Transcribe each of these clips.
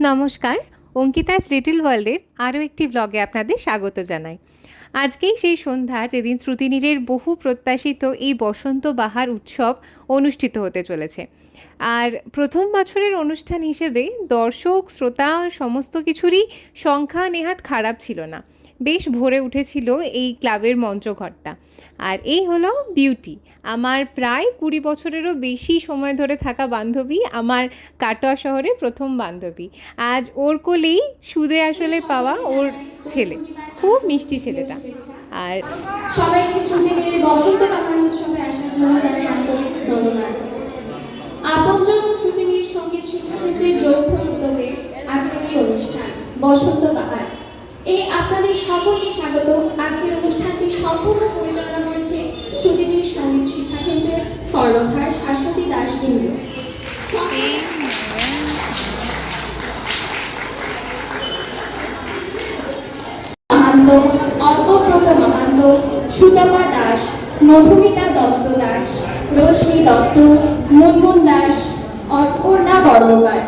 নমস্কার অঙ্কিতাস লিটিল ওয়ার্ল্ডের আরও একটি ব্লগে আপনাদের স্বাগত জানাই। আজকেই সেই সন্ধ্যা যেদিন শ্রুতিনীরের বহু প্রত্যাশিত এই বসন্ত বাহার উৎসব অনুষ্ঠিত হতে চলেছে। আর প্রথম বছরের অনুষ্ঠান হিসেবে দর্শক, শ্রোতা, সমস্ত কিছুরই সংখ্যা নেহাত খারাপ ছিল না। বেশ ভরে উঠেছিল এই ক্লাবের মঞ্চঘরটা আর এই হলো বিউটি আমার প্রায় কুড়ি বছরেরও বেশি সময় ধরে থাকা বান্ধবী আমার কাটোয়া শহরের প্রথম বান্ধবী। আজ ওর কোলেই সুদে আসলে পাওয়া ওর ছেলে। খুব মিষ্টি ছেলেটা। আর সবাইকে বসন্ত উৎসবে আসার জন্য আন্তরিক ধন্যবাদ। আপনজন সংগীত যৌথ উদ্যোগে আজকের এই অনুষ্ঠান। বসন্ত এই আপনাদের সকলকে স্বাগত। আজকের অনুষ্ঠানটি সম্পূর্ণ পরিচালনা করেছে শ্রুতিনীর সংগীত শিক্ষাকেন্দ্রের কর্ণধার শাশ্বতী দাস ইন্দ্র মাহান্ত অর্কব্রত মাহান্ত, সুতপা দাস, মধুমিতা দত্ত দাস, রশ্মি দত্ত, মুনমুন দাস অর্পর্ণা কর্মকার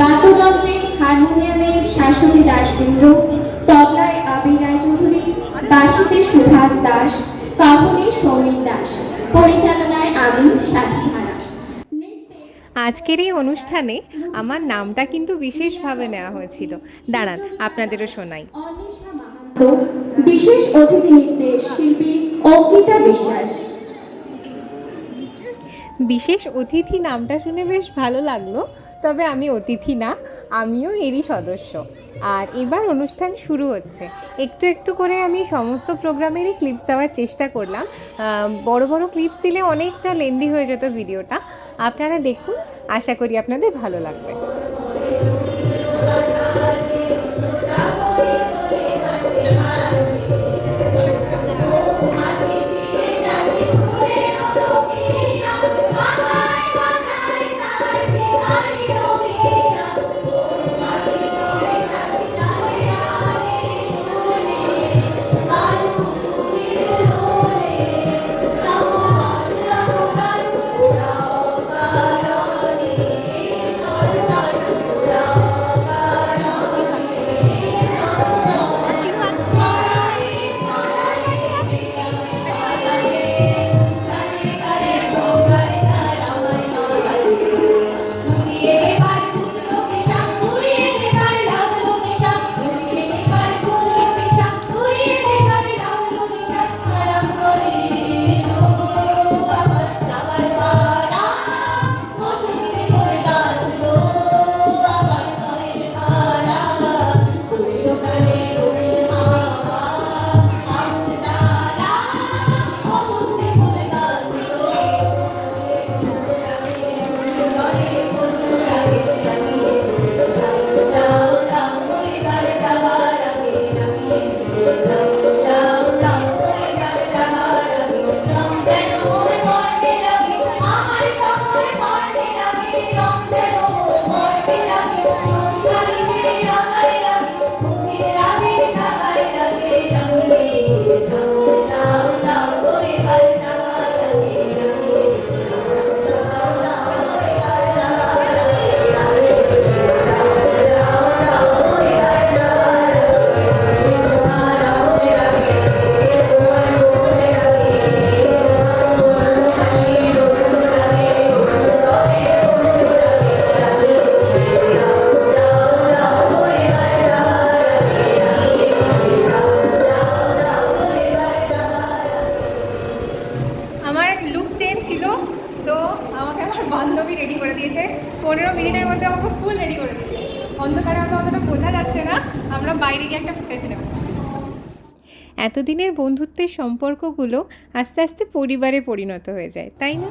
বাদ্যযন্ত্রে হারমোনিয়ামে শাশ্বতী দাস কেন্দ্র। তবলায় আবির রায়চৌধুরী বাঁশিতে সুভাষ দাস কাহনে সৌমিক দাস। পরিচালনায় আমি সাথী হারা। আজকের এই অনুষ্ঠানে আমার নামটা কিন্তু বিশেষভাবে নেওয়া হয়েছিল। দাঁড়ান আপনাদেরও শোনাই। বিশেষ অতিথি শিল্পী অঙ্কিতা বিশ্বাস। বিশেষ অতিথি নামটা শুনে বেশ ভালো লাগল তবে আমি অতিথি না আমিও এরই সদস্য। আর এবার অনুষ্ঠান শুরু হচ্ছে। একটু একটু করে আমি সমস্ত প্রোগ্রামেরই ক্লিপস দেওয়ার চেষ্টা করলাম। বড় বড় ক্লিপস দিলে অনেকটা লেন্দি হয়ে যেত ভিডিওটা আপনারা দেখুন, আশা করি আপনাদের ভালো লাগবে। ছিল। তো আমাকে আমার বান্ধবী রেডি করে দিয়েছে। পনেরো মিনিটের মধ্যে আমাকে ফুল রেডি করে দিয়েছে। অন্ধকারে হয়তো অতটা বোঝা যাচ্ছে না। আমরা বাইরে গিয়ে একটা ফুটেজ নেব। এতদিনের বন্ধুত্বের সম্পর্কগুলো আস্তে আস্তে পরিবারে পরিণত হয়ে যায়, তাই না?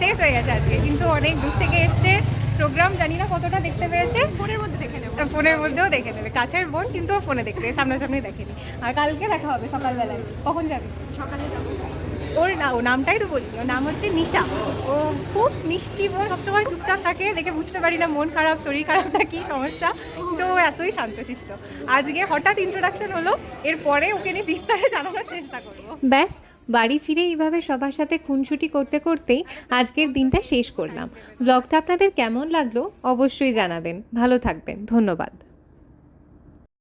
শেষ হয়ে গেছে আজকে। কিন্তু অনেক দূর থেকে এসছে। প্রোগ্রাম জানি না কতটা দেখতে পেয়েছে। ফোনের মধ্যে দেখে নেবে। ফোনের মধ্যেও দেখে নেবে। কাছের বোন কিন্তু ফোনে দেখতে সামনাসামনি দেখেনি। আর কালকে দেখা হবে সকালবেলায়। কখন যাবে? সকালে যাব। ওর না ও নামটাই তো বলি ওর নাম হচ্ছে নিশা। ও খুব মিষ্টি বোন সবসময় চুপচাপ থাকে দেখে বুঝতে পারি না মন খারাপ শরীর খারাপ না কি সমস্যা। তো ও এতই শান্তশিষ্ট। আজকে হঠাৎ ইন্ট্রোডাকশন হলো এরপরে ওকে নিয়ে বিস্তারে জানানোর চেষ্টা করব। ব্যাস বাড়ি ফিরে এইভাবে সবার সাথে খুনসুটি করতে করতেই আজকের দিনটা শেষ করলাম। ব্লগটা আপনাদের কেমন লাগল অবশ্যই জানাবেন। ভালো থাকবেন। ধন্যবাদ।